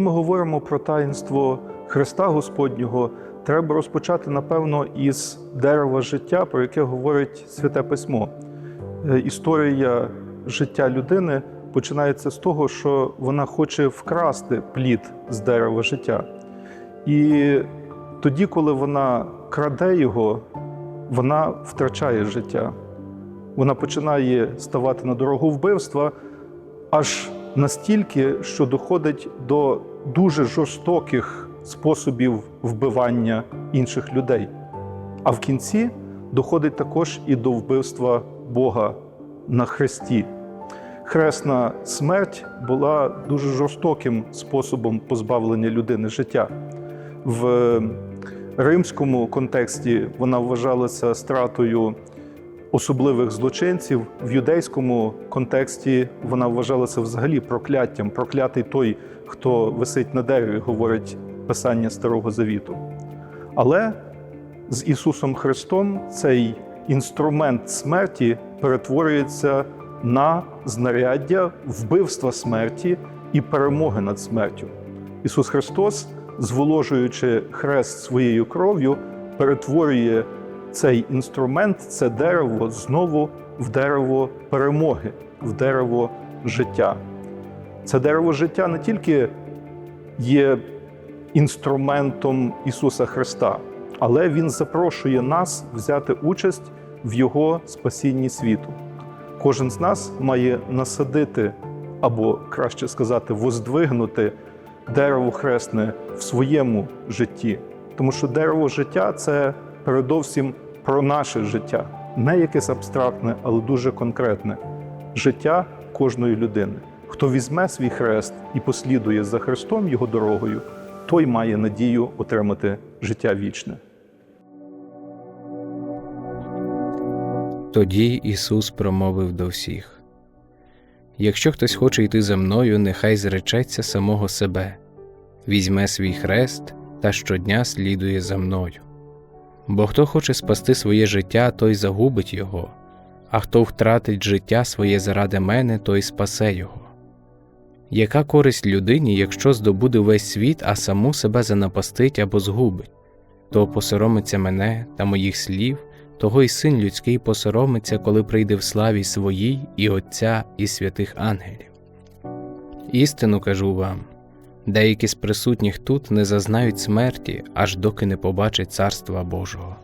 ми говоримо про таїнство Христа Господнього, треба розпочати, напевно, із дерева життя, про яке говорить Святе Письмо. Е, Історія життя людини починається з того, що вона хоче вкрасти плід з дерева життя. І тоді, коли вона краде його, вона втрачає життя. Вона починає ставати на дорогу вбивства аж настільки, що доходить до дуже жорстоких способів вбивання інших людей. А в кінці доходить також і до вбивства Бога на хресті. Хресна смерть була дуже жорстоким способом позбавлення людини життя. В римському контексті вона вважалася стратою особливих злочинців. В юдейському контексті вона вважалася взагалі прокляттям. Проклятий той, хто висить на дереві, говорить Писання Старого Завіту. Але з Ісусом Христом цей інструмент смерті перетворюється на знаряддя вбивства смерті і перемоги над смертю. Ісус Христос, зволожуючи хрест своєю кров'ю, перетворює цей інструмент, це дерево знову в дерево перемоги, в дерево життя. Це дерево життя не тільки є інструментом Ісуса Христа, але Він запрошує нас взяти участь в Його спасінні світу. Кожен з нас має насадити, або краще сказати, воздвигнути дерево хресне в своєму житті. Тому що дерево життя це передовсім про наше життя, не якесь абстрактне, але дуже конкретне життя кожної людини. Хто візьме свій хрест і послідує за Христом його дорогою, той має надію отримати життя вічне. Тоді Ісус промовив до всіх: Якщо хтось хоче йти за мною, нехай зречеться самого себе, візьме свій хрест та щодня слідує за мною. Бо хто хоче спасти своє життя, той загубить його, а хто втратить життя своє заради мене, той спасе його. Яка користь людині, якщо здобуде весь світ, а саму себе занапастить або згубить, то посоромиться мене та моїх слів, того й син людський посоромиться, коли прийде в славі своїй і Отця, і святих ангелів. Істину кажу вам деякі з присутніх тут не зазнають смерті, аж доки не побачать Царства Божого.